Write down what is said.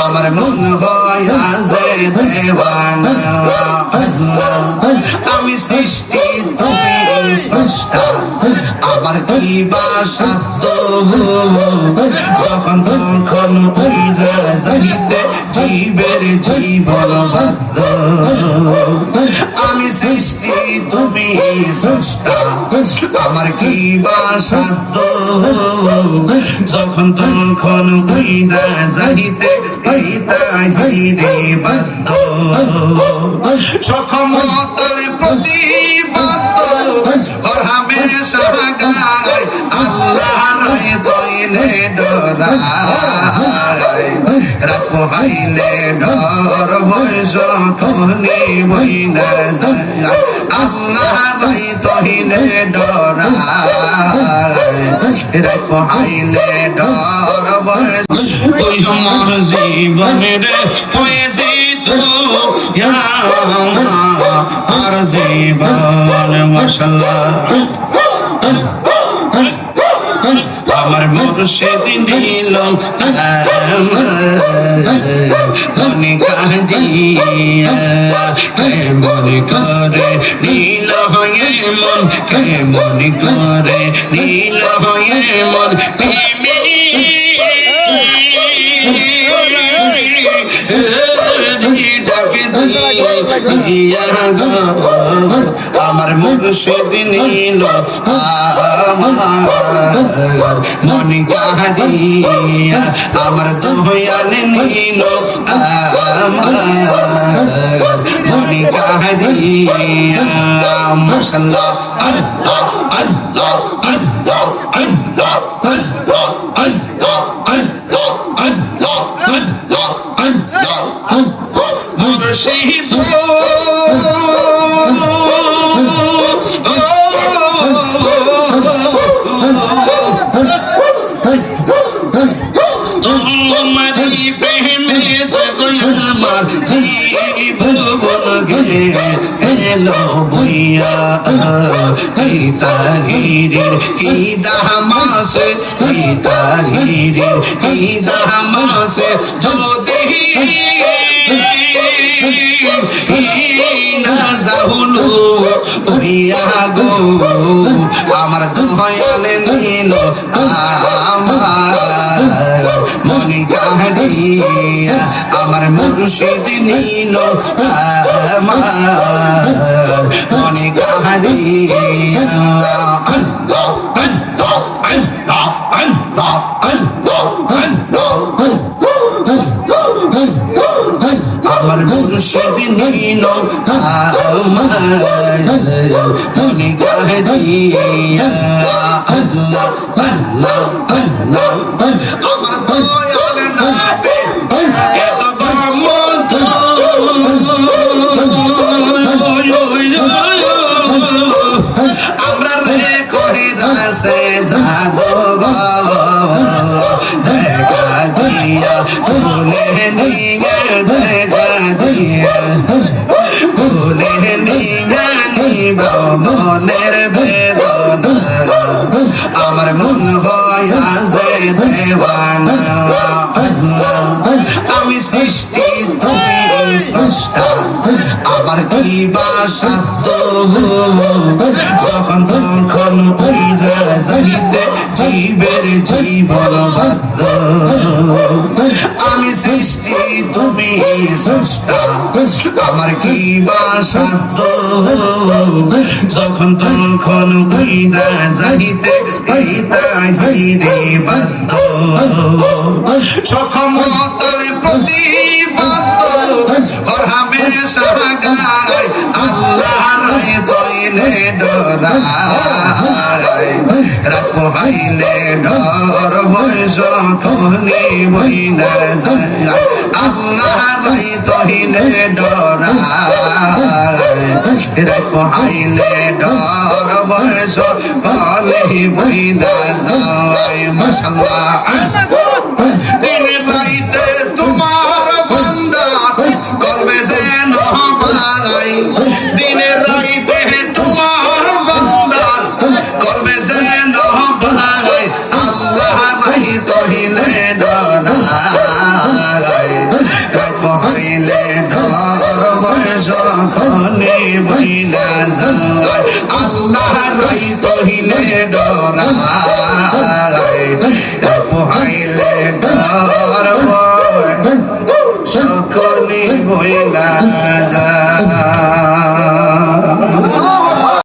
আমার মন হয় আমি সৃষ্টি তুমি আমার কি বাসাত যখন তখন উইরা যাইতে জীবের জীবন বদ্ধ। আমি সৃষ্টি, তুমি সৃষ্টা। আমার কি বা যখন তখন হই না যাইতে হইতা হইরে বাধ্য। সক্ষমতার প্রতি বাধ্য আর হামেশা গায় আল্লাহ হাইলে ডরাই রাত হাইলে ডর বয়স তহনি বইনা যায় আল্লাহ নাই তহিলে ডরাই রাত হাইলে ডর বয়স তুই আমার জীবনের পয়েছি তো আর জীবন মশলা মুর্শিদ নীল মনে কাটিয়া মনে করে নীল হয়ে মন কে মনে করে নীল হয়ে মন আমার মুর্শিদ নীল মন কাহিয়া আমার দয়াল নীল মন কাহিয়া মশলা আল্লাহ আল্লাহ ভুইয়া এই তাহিরের কি দামাসে এই তাহিরের কি দামাসে যদি আমার দুহয়ালে নিল আ আমার মুর্শিদ নীল আমার মনে আমার মুর্শিদ নীল আমার মনে আমরা রে কই রাসে জাদো দেখা দিয়া ভুলে নিয়ে দেখা দিয়া। ভুলে নিয়ে নিব মনের বেদনা। আমার মন হয়া যে আমি সৃষ্টি তুমি স্রষ্টা আবার কি বাসাত যখন তখন উইরা যাইতে জীবের জীবন বাধ্য সৃষ্টি তুমি সৃষ্টা। আমার কি যখন তখন হইনা জানিতে হইতা হইরে বাধ্য। সক্ষমতার প্রতি বাধ্য আর হামেশা গায় হাইলে ডরাই রাত ডর, বয়স কনি বইনার যায়। আল্লাহ তহিলে ডরাই রাত পোহাইলে ডর, বয়স কনি বইনার যায়। মশলা দিন রাইতে তোমার কহিলে ডর বয়স খনি বইলা যায় আল্লাহ রাই কহিলে ডরায় পোহাইলে ডর সকলি বইলা যায়